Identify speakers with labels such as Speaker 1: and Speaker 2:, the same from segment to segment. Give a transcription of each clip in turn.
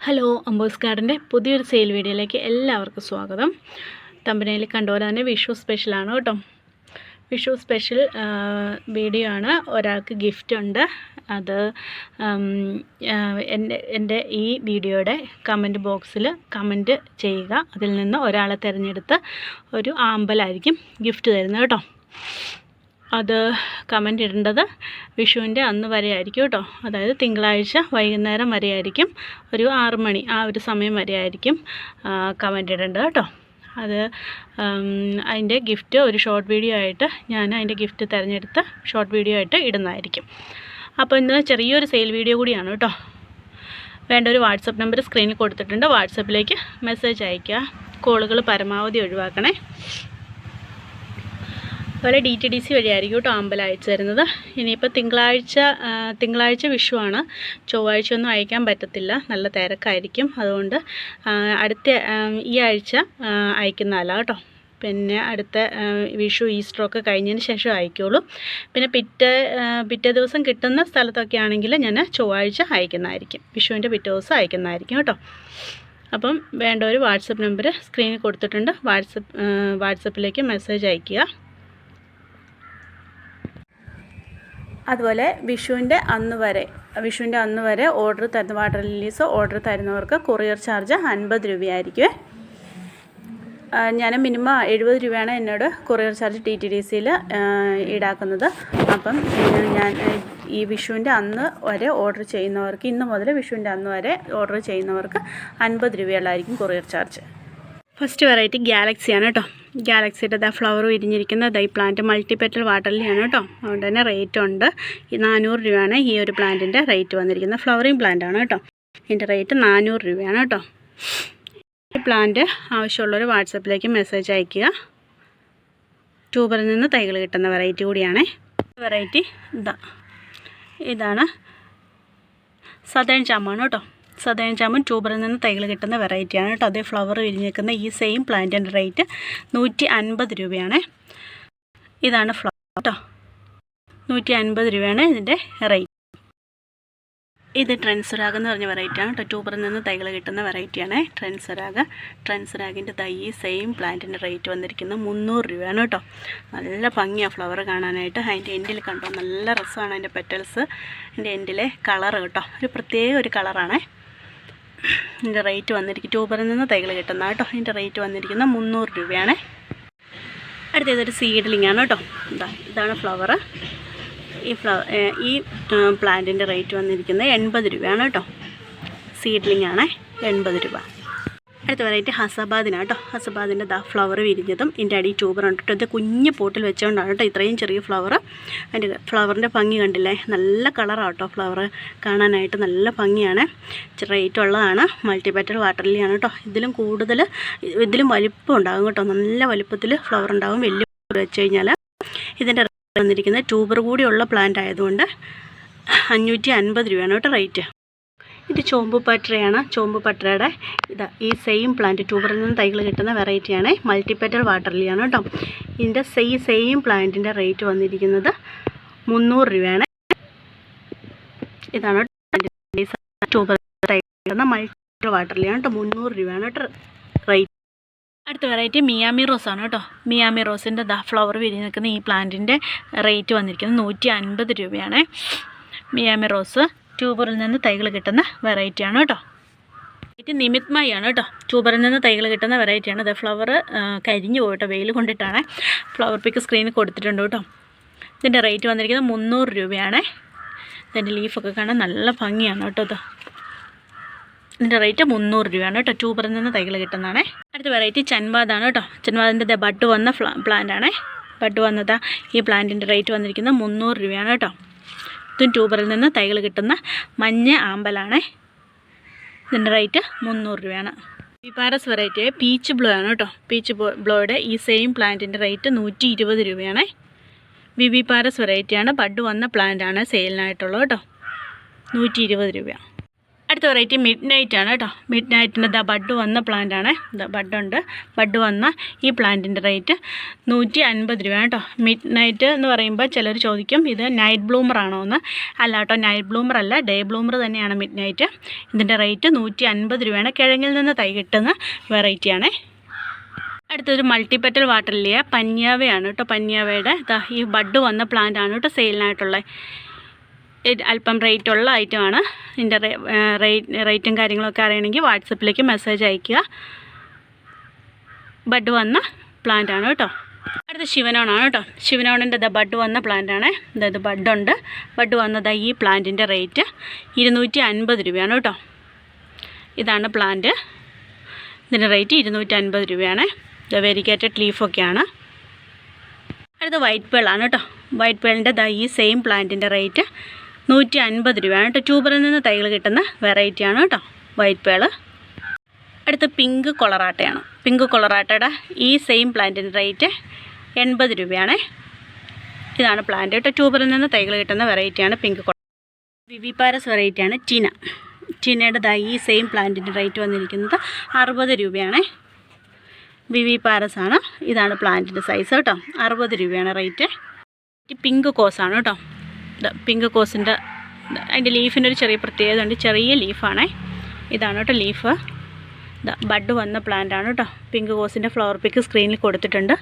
Speaker 1: Hello അംബോസ് ഗാർഡന്റെ പുതിയൊരു sale വീഡിയോയിലേക്ക് എല്ലാവർക്കും സ്വാഗതം. തമ്പനയിൽ കണ്ടുപോലെ തന്നെ വിഷു സ്പെഷ്യലാണ് കേട്ടോ. വിഷു സ്പെഷ്യൽ വീഡിയോ ആണ്. ഒരാൾക്ക് ഗിഫ്റ്റ് ഉണ്ട്. അത് എന്റെ എന്റെ ഈ വീഡിയോയുടെ കമന്റ് ബോക്സിൽ കമന്റ് ചെയ്യുക. അതിൽ നിന്ന് ഒരാളെ തിരഞ്ഞെടുത്ത് ഒരു ആമ്പലായിരിക്കും ഗിഫ്റ്റ് തരുന്നത് കേട്ടോ. അത് കമന്റ് ഇടേണ്ടത് വിഷുവിന്റെ അന്ന് വരെ ആയിരിക്കും കേട്ടോ. അതായത് തിങ്കളാഴ്ച വൈകുന്നേരം വരെ ആയിരിക്കും ഒരു ആറ് മണി ആ ഒരു സമയം വരെ ആയിരിക്കും കമന്റ് ഇടേണ്ടത് കേട്ടോ. അത് അതിന്റെ ഗിഫ്റ്റ് ഒരു ഷോർട്ട് വീഡിയോ ആയിട്ട് ഞാൻ അതിന്റെ ഗിഫ്റ്റ് തിരഞ്ഞെടുത്ത് ഷോർട്ട് വീഡിയോ ആയിട്ട് ഇടുന്നതായിരിക്കും. അപ്പോൾ ഇന്ന് ചെറിയൊരു സെയിൽ വീഡിയോ കൂടിയാണ് കേട്ടോ. വേണ്ട ഒരു വാട്സപ്പ് നമ്പർ സ്ക്രീനിൽ കൊടുത്തിട്ടുണ്ട്. വാട്സപ്പിലേക്ക് മെസ്സേജ് അയയ്ക്കുക. കോളുകൾ പരമാവധി ഒഴിവാക്കണേ. അതുപോലെ ഡി ടി ഡി സി വഴിയായിരിക്കും കേട്ടോ അമ്പലം അയച്ചു തരുന്നത്. ഇനിയിപ്പോൾ തിങ്കളാഴ്ച തിങ്കളാഴ്ച വിഷുവാണ്. ചൊവ്വാഴ്ച ഒന്നും അയക്കാൻ പറ്റത്തില്ല. നല്ല തിരക്കായിരിക്കും. അതുകൊണ്ട് അടുത്ത ഈ ആഴ്ച അയക്കുന്നതല്ല കേട്ടോ. പിന്നെ അടുത്ത വിഷു ഈസ്റ്റർ ഒക്കെ കഴിഞ്ഞതിന് ശേഷം അയക്കുള്ളൂ. പിന്നെ പിറ്റേ പിറ്റേ ദിവസം കിട്ടുന്ന സ്ഥലത്തൊക്കെ ആണെങ്കിൽ ഞാൻ ചൊവ്വാഴ്ച അയക്കുന്നതായിരിക്കും. വിഷുവിന്റെ പിറ്റേ ദിവസം അയക്കുന്നതായിരിക്കും കേട്ടോ. അപ്പം വേണ്ട ഒരു വാട്സപ്പ് നമ്പർ സ്ക്രീനിൽ കൊടുത്തിട്ടുണ്ട്. വാട്സപ്പ് വാട്സപ്പിലേക്ക് മെസ്സേജ് അയയ്ക്കുക അതുപോലെ വിഷുവിന്റെ അന്ന് വരെ വിഷുവിന്റെ അന്ന് വരെ ഓർഡർ തരുന്ന വാട്ടർ ലില്ലീസ് ഓർഡർ തരുന്നവർക്ക് കൊറിയർ ചാർജ് അൻപത് രൂപയായിരിക്കും ഞാൻ മിനിമം എഴുപത് രൂപയാണ് എന്നോട് courier charge T T D സിയിൽ ഈടാക്കുന്നത്. അപ്പം ഞാൻ ഈ വിഷുവിന്റെ അന്ന് വരെ ഓർഡർ ചെയ്യുന്നവർക്ക് ഇന്ന് മുതൽ വിഷുവിന്റെ അന്ന് വരെ ഓർഡർ ചെയ്യുന്നവർക്ക് അൻപത് രൂപയുള്ളായിരിക്കും കൊറിയർ ചാർജ് ഫസ്റ്റ് വെറൈറ്റി ഗാലക്സിയാണ് കേട്ടോ ഗാലക്സിയുടെ ദ ഫ്ലവർ വിരിഞ്ഞിരിക്കുന്ന ഈ പ്ലാന്റ് മൾട്ടിപെറ്റൽ വാട്ടർലിയാണ് കേട്ടോ അതുകൊണ്ട് തന്നെ റേറ്റ് ഉണ്ട്. നാനൂറ് രൂപയാണ് ഈ ഒരു പ്ലാന്റിന്റെ റേറ്റ് വന്നിരിക്കുന്നത്. ഫ്ലവറിങ് പ്ലാന്റ് ആണ് കേട്ടോ ഇതിന്റെ റേറ്റ് നാനൂറ് രൂപയാണ് കേട്ടോ ഈ പ്ലാന്റ് ആവശ്യമുള്ളവർ വാട്സപ്പിലേക്ക് മെസ്സേജ് അയയ്ക്കുക ട്യൂബറിൽ നിന്ന് തൈകൾ കിട്ടുന്ന വെറൈറ്റി കൂടിയാണേ. വെറൈറ്റി ഇതാ ഇതാണ് സതേൺ ചാമാണ് കേട്ടോ സതേൺ ചാമൻ ട്യൂബറിൽ നിന്ന് തൈകൾ കിട്ടുന്ന വെറൈറ്റിയാണ് കേട്ടോ. അതേ ഫ്ലവർ വിരിഞ്ഞിരിക്കുന്ന ഈ സെയിം പ്ലാന്റിന്റെ റേറ്റ് നൂറ്റി അൻപത് രൂപയാണ്. ഇതാണ് ഫ്ലവർ കേട്ടോ. നൂറ്റി അൻപത് രൂപയാണ് ഇതിന്റെ റേറ്റ് ഇത് ട്രെൻസുരാഗ് എന്ന് പറഞ്ഞ വെറൈറ്റിയാണ് കേട്ടോ. ട്യൂബറിൽ നിന്ന് തൈകൾ കിട്ടുന്ന വെറൈറ്റിയാണ് ട്രെൻസുരാഗ്. ട്രെൻസുരാഗിന്റെ തൈ സെയിം പ്ലാന്റിന്റെ റേറ്റ് വന്നിരിക്കുന്നത് മുന്നൂറ് രൂപയാണ് കേട്ടോ. നല്ല ഭംഗിയാണ് ഫ്ലവർ കാണാനായിട്ട്. അതിന്റെ എൻഡിൽ കണ്ടോ? നല്ല രസമാണ് അതിന്റെ പെറ്റൽസ് അതിന്റെ എൻഡിലെ കളർ കേട്ടോ. ഒരു പ്രത്യേക ഒരു കളറാണേ ഇതിന്റെ റേറ്റ് വന്നിരിക്കും. ട്യൂബറിൽ നിന്ന് തൈകൾ കിട്ടുന്ന കേട്ടോ. ഇതിന്റെ റേറ്റ് വന്നിരിക്കുന്നത് മുന്നൂറ് രൂപയാണ്. അടുത്തതൊരു സീഡ്ലിംഗ് ആണ് കേട്ടോ. ഇതാ ഇതാണ് ഫ്ലവർ ഈ ഫ്ലവർ ഈ പ്ലാന്റിന്റെ റേറ്റ് വന്നിരിക്കുന്നത് എൺപത് രൂപയാണ് കേട്ടോ. സീഡ്ലിംഗ് ആണ് എൺപത് രൂപ. അടുത്ത വെറൈറ്റി ഹസബാദിനാണ് കേട്ടോ. ഹസബാദിന്റെ ദാ ഫ്ലവർ വിരിഞ്ഞതും ഇതിന്റെ അടി ട്യൂബർ ഉണ്ട് കേട്ടോ. ഇത് കുഞ്ഞ് പോട്ടിൽ വെച്ചുകൊണ്ടാണ് കേട്ടോ ഇത്രയും ചെറിയ ഫ്ലവർ അതിന്റെ ഫ്ലവറിന്റെ ഭംഗി കണ്ടില്ലേ? നല്ല കളറാണ് കേട്ടോ ഫ്ലവർ കാണാനായിട്ട് നല്ല ഭംഗിയാണ്. റേറ്റ് ഉള്ളതാണ്. മൾട്ടിപാറ്റൽ വാട്ടർലിയാണ് കേട്ടോ. ഇതിലും കൂടുതൽ ഇതിലും വലിപ്പം ഉണ്ടാകും കേട്ടോ. നല്ല വലിപ്പത്തിൽ ഫ്ലവർ ഉണ്ടാകും. വലിയ വെച്ച് കഴിഞ്ഞാൽ ഇതിന്റെ വന്നിരിക്കുന്നത് ട്യൂബർ കൂടിയുള്ള പ്ലാന്റ് ആയതുകൊണ്ട് അഞ്ഞൂറ്റി അൻപത് രൂപയാണ് കേട്ടോ റേറ്റ് ഇത് ചോമ്പ് പട്ടറയാണ്. ചോമ്പ് പട്ടറയുടെ ഇതാ ഈ സെയിം പ്ലാന്റ് ട്യൂബറിൽ നിന്ന് തൈകൾ കിട്ടുന്ന വെറൈറ്റിയാണ് മൾട്ടിപ്പറ്റൽ വാട്ടർലിയാണ് കേട്ടോ ഇതിന്റെ സെയിം സെയിം പ്ലാന്റിന്റെ റേറ്റ് വന്നിരിക്കുന്നത് മുന്നൂറ് രൂപയാണ്. ഇതാണ് ട്യൂബർ തൈ കിട്ടുന്ന മൾട്ടി വാട്ടർലിയാണ് കേട്ടോ മുന്നൂറ് രൂപയാണ് കേട്ടോ റേറ്റ് അടുത്ത വെറൈറ്റി മിയാമി റോസ് ആണ് കേട്ടോ മിയാമി റോസിന്റെ ദ ഫ്ലവർ വിരി നിൽക്കുന്ന ഈ പ്ലാന്റിന്റെ റേറ്റ് വന്നിരിക്കുന്നത് നൂറ്റി അൻപത് രൂപയാണ്. മിയാമി റോസ് ട്യൂബറിൽ നിന്ന് തൈകൾ കിട്ടുന്ന വെറൈറ്റിയാണ് കേട്ടോ. ഇത് നിമിത്മയാണ് കേട്ടോ. ട്യൂബറിൽ നിന്ന് തൈകൾ കിട്ടുന്ന വെറൈറ്റിയാണ് അത് ഫ്ലവർ കരിഞ്ഞു പോയിട്ടോ വെയിൽ കൊണ്ടിട്ടാണ്. ഫ്ലവർ പിക്ക് സ്ക്രീനിൽ കൊടുത്തിട്ടുണ്ട് കേട്ടോ. ഇതിന്റെ റേറ്റ് വന്നിരിക്കുന്നത് മുന്നൂറ് രൂപയാണ്. ഇതിന്റെ ലീഫൊക്കെ കാണാൻ നല്ല ഭംഗിയാണ് കേട്ടോ ഇത്. ഇതിന്റെ റേറ്റ് മുന്നൂറ് രൂപയാണ് കേട്ടോ. ട്യൂബറിൽ നിന്ന് തൈകൾ കിട്ടുന്നതാണ്. അടുത്ത വെറൈറ്റി ചൻവാദാണ് കേട്ടോ. ചൻവാദിന്റെ ബഡ് വന്ന പ്ലാന്റ് ആണേ. ബഡ് വന്നതാണ് ഈ പ്ലാന്റിന്റെ റേറ്റ് വന്നിരിക്കുന്നത് മുന്നൂറ് രൂപയാണ് കേട്ടോ. ഇതും ട്യൂബറിൽ നിന്ന് തൈകൾ കിട്ടുന്ന മഞ്ഞ ആമ്പലാണേ. ഇതിന്റെ റേറ്റ് മുന്നൂറ് രൂപയാണ്. പിപാരസ് വെറൈറ്റി പീച്ച് ബ്ലോ ആണ് കേട്ടോ. പീച്ച് ബ്ലോയുടെ ഈ സെയിം പ്ലാന്റിന്റെ റേറ്റ് നൂറ്റി ഇരുപത് രൂപയാണ്. ബിബി പാരസ് വെറൈറ്റിയാണ് ബഡ് വന്ന പ്ലാന്റ് ആണ് സെയിലിനായിട്ടുള്ളത് കേട്ടോ. നൂറ്റി ഇരുപത് രൂപ അടുത്ത വെറൈറ്റി മിഡ് നൈറ്റ് ആണ് കേട്ടോ മിഡ് നൈറ്റിന്റെ ദ ബഡ് വന്ന പ്ലാന്റ് ആണ്. ബഡുണ്ട്. ബഡ് വന്ന ഈ പ്ലാന്റിന്റെ റേറ്റ് നൂറ്റി അൻപത് രൂപയാണ് കേട്ടോ മിഡ് നൈറ്റ് എന്ന് പറയുമ്പോൾ ചിലർ ചോദിക്കും ഇത് നൈറ്റ് ബ്ലൂമർ ആണോ എന്ന്. അല്ല കേട്ടോ നൈറ്റ് ബ്ലൂമർ അല്ല ഡേ ബ്ലൂമർ തന്നെയാണ് മിഡ് നൈറ്റ് ഇതിന്റെ റേറ്റ് നൂറ്റി അൻപത് രൂപയാണ്. കിഴങ്ങിൽ നിന്ന് തൈ കിട്ടുന്ന വെറൈറ്റിയാണേ അടുത്തൊരു മൾട്ടിപ്പറ്റൽ വാട്ടർ ലിയ പന്യാവയാണ് കേട്ടോ പന്യാവയുടെ ഇതാ ഈ ബഡ് വന്ന പ്ലാന്റ് ആണ് കേട്ടോ സെയിലിനായിട്ടുള്ളത് അല്പം റേറ്റ് ഉള്ള ഐറ്റമാണ് ഇതിന്റെ റേറ്റ് കാര്യങ്ങളൊക്കെ അറിയണമെങ്കിൽ വാട്സപ്പിലേക്ക് മെസ്സേജ് അയയ്ക്കുക. ബഡ് വന്ന പ്ലാന്റ് ആണ് കേട്ടോ. അടുത്ത ശിവനോണാണ് കേട്ടോ. ശിവനോണിന്റെ ദ ബഡ് വന്ന പ്ലാന്റ് ആണ്. അതായത് ബഡുണ്ട് ബഡ് വന്നതാ ഈ പ്ലാന്റിന്റെ റേറ്റ് ഇരുന്നൂറ്റി അൻപത് രൂപയാണ് കേട്ടോ. ഇതാണ് പ്ലാന്റ് ഇതിന്റെ റേറ്റ് ഇരുന്നൂറ്റി അൻപത് രൂപയാണ് ഇത് വെരിക്കേറ്റഡ് ലീഫൊക്കെയാണ് അടുത്ത വൈറ്റ് പേളാണ് കേട്ടോ. വൈറ്റ് പേളിന്റെ ദാ ഈ സെയിം പ്ലാന്റിന്റെ റേറ്റ് നൂറ്റി അൻപത് രൂപയാണ് കേട്ടോ. ട്യൂബറിൽ നിന്ന് തൈകൾ കിട്ടുന്ന വെറൈറ്റിയാണ് കേട്ടോ. വൈറ്റ് പേൾ അടുത്ത പിങ്ക് കൊളറാട്ടയാണ്. പിങ്ക് കൊളറാട്ടയുടെ ഈ സെയിം പ്ലാന്റിന്റെ റേറ്റ് എൺപത് രൂപയാണ്. ഇതാണ് പ്ലാന്റ് കേട്ടോ. ട്യൂബറിൽ നിന്ന് തൈകൾ കിട്ടുന്ന വെറൈറ്റിയാണ് പിങ്ക് കൊള വിവിപാരസ് വെറൈറ്റിയാണ് ടീന. ടീനയുടെ ഈ സെയിം പ്ലാന്റിന്റെ റേറ്റ് വന്നിരിക്കുന്നത് അറുപത് രൂപയാണ്. വിവി പാരസ് ആണ്. ഇതാണ് പ്ലാന്റിന്റെ സൈസ് കേട്ടോ. അറുപത് രൂപയാണ് റേറ്റ് പിങ്ക് കോസാണ് കേട്ടോ. പിങ്ക് കോസിന്റെ അതിന്റെ ലീഫിന്റെ ഒരു ചെറിയ പ്രത്യേകത ഉണ്ട്. ചെറിയ ലീഫാണ്. ഇതാണ് കേട്ടോ ലീഫ്. ബഡ് വന്ന പ്ലാന്റ് ആണ് കേട്ടോ. പിങ്ക് കോസിന്റെ ഫ്ലവർ പിക്ക് സ്ക്രീനിൽ കൊടുത്തിട്ടുണ്ട്.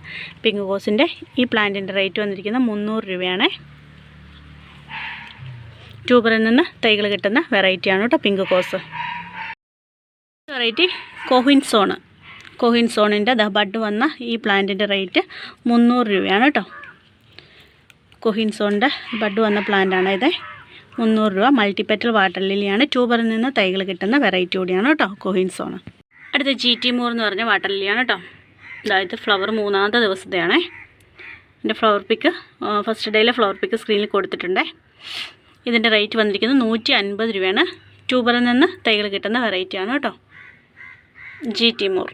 Speaker 1: പിങ്ക് കോസിന്റെ ഈ പ്ലാന്റിന്റെ റേറ്റ് വന്നിരിക്കുന്നത് മുന്നൂറ് രൂപയാണ്. ട്യൂബറിൽ നിന്ന് തൈകൾ കിട്ടുന്ന വെറൈറ്റിയാണ് കേട്ടോ പിങ്ക് കോസ്. വെറൈറ്റി കോഹിൻ സോണ്. കോഹിൻ സോണിന്റെ ദ ബഡ് വന്ന ഈ പ്ലാന്റിന്റെ റേറ്റ് മുന്നൂറ് രൂപയാണ് കേട്ടോ. കൊഹിൻ സോണിന്റെ ബഡ് വന്ന പ്ലാന്റാണ് ഇത്. മുന്നൂറ് രൂപ മൾട്ടിപെറ്റൽ വാട്ടർ ലില്ലിയാണ്. ട്യൂബറിൽ നിന്ന് തൈകൾ കിട്ടുന്ന വെറൈറ്റി കൂടിയാണ് കേട്ടോ കൊഹിൻ സോണ്. അടുത്ത ജി ടി മൂർ എന്ന് പറഞ്ഞ വാട്ടർ ലില്ലിയാണ് കേട്ടോ. അതായത് ഫ്ലവർ മൂന്നാമത്തെ ദിവസത്തെയാണേ. എന്റെ ഫ്ലവർ പിക്ക് ഫസ്റ്റ് ഡേയിലെ ഫ്ലവർ പിക്ക് സ്ക്രീനിൽ കൊടുത്തിട്ടുണ്ട്. ഇതിന്റെ റേറ്റ് വന്നിരിക്കുന്നത് നൂറ്റി അൻപത് രൂപയാണ്. ട്യൂബറിൽ നിന്ന് തൈകൾ കിട്ടുന്ന വെറൈറ്റിയാണ് കേട്ടോ. G T more.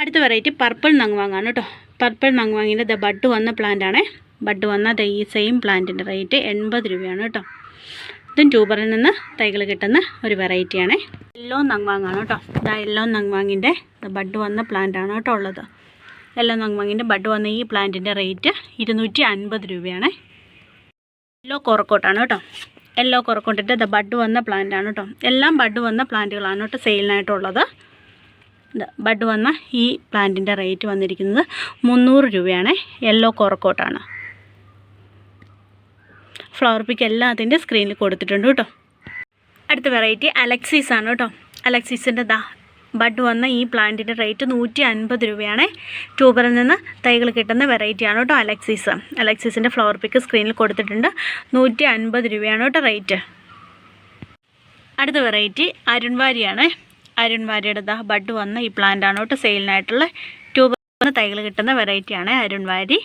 Speaker 1: അടുത്ത വെറൈറ്റി പർപ്പിൾ നങ്വാങ്ങാണ് കേട്ടോ. പർപ്പിൾ നങ്വാങ്ങിന്റെ ദ ബഡ് വന്ന പ്ലാന്റ് ആണേ ബഡ് വന്ന ഈ സെയിം പ്ലാന്റിന്റെ റേറ്റ് എൺപത് രൂപയാണ് കേട്ടോ ഇതും ട്യൂബറിൽ നിന്ന് തൈകൾ കിട്ടുന്ന ഒരു വെറൈറ്റിയാണ് യെല്ലോ നങ്വാങ്ങാണ് കേട്ടോ ഇതാ യെല്ലോ നങ്വാങ്ങിന്റെ ബഡ് വന്ന പ്ലാന്റ് ആണ് കേട്ടോ ഉള്ളത്. യെല്ലോ നങ്വാങ്ങിന്റെ ബഡ് വന്ന ഈ പ്ലാന്റിന്റെ റേറ്റ് ഇരുന്നൂറ്റി അൻപത് രൂപയാണ് യെല്ലോ കുറക്കോട്ടാണ് കേട്ടോ യെല്ലോ കുറക്കോട്ടിന്റെ ഇത് ബഡ് വന്ന പ്ലാന്റ് ആണ് കേട്ടോ എല്ലാം ബഡ് വന്ന പ്ലാന്റുകളാണ് കേട്ടോ സെയിലിനായിട്ടുള്ളത് ബഡ് വന്ന ഈ പ്ലാന്റിന്റെ റേറ്റ് വന്നിരിക്കുന്നത് മുന്നൂറ് രൂപയാണ്. യെല്ലോ കോറക്കോട്ടാണ് ഫ്ലവർ പിക്ക് എല്ലാം അതിന്റെ സ്ക്രീനിൽ കൊടുത്തിട്ടുണ്ട് കേട്ടോ. അടുത്ത വെറൈറ്റി അലക്സീസ് ആണ് കേട്ടോ. അലക്സീസിന്റെ ദാ ബഡ് വന്ന ഈ പ്ലാന്റിന്റെ റേറ്റ് നൂറ്റി അൻപത് രൂപയാണ്. ട്യൂബറിൽ നിന്ന് തൈകൾ കിട്ടുന്ന വെറൈറ്റിയാണ് കേട്ടോ അലക്സീസ് അലക്സീസിന്റെ ഫ്ലവർ പിക്ക് സ്ക്രീനിൽ കൊടുത്തിട്ടുണ്ട് നൂറ്റി അൻപത് രൂപയാണ് കേട്ടോ റേറ്റ് അടുത്ത വെറൈറ്റി അരുൺവാരിയാണ്. അരുൺവാരിയുടെ ദാ ബഡ് വന്ന ഈ പ്ലാന്റ് ആണ് കേട്ടോ സെയിലിനായിട്ടുള്ള ട്യൂബറിൽ നിന്ന് തൈകൾ കിട്ടുന്ന വെറൈറ്റിയാണ് അരുൺവാരി.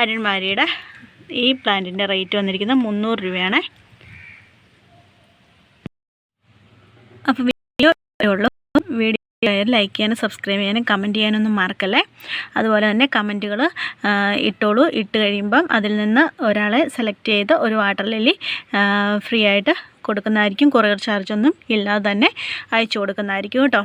Speaker 1: അരുൺവാരിയുടെ ഈ പ്ലാന്റിന്റെ റേറ്റ് വന്നിരിക്കുന്നത് മുന്നൂറ് രൂപയാണ്. അപ്പോൾ വീഡിയോ ഉള്ളൂ വീഡിയോ ലൈക്ക് ചെയ്യാനും സബ്സ്ക്രൈബ് ചെയ്യാനും കമന്റ് ചെയ്യാനൊന്നും മറക്കല്ലേ? അതുപോലെ തന്നെ കമന്റുകൾ ഇട്ടോളൂ. ഇട്ട് കഴിയുമ്പം അതിൽ നിന്ന് ഒരാളെ സെലക്ട് ചെയ്ത് ഒരു വാട്ടർ ലില്ലി ഫ്രീ ആയിട്ട് കൊടുക്കുന്നതായിരിക്കും. കൊറിയർ ചാർജൊന്നും ഇല്ലാതെ തന്നെ അയച്ചു കൊടുക്കുന്നതായിരിക്കും കേട്ടോ.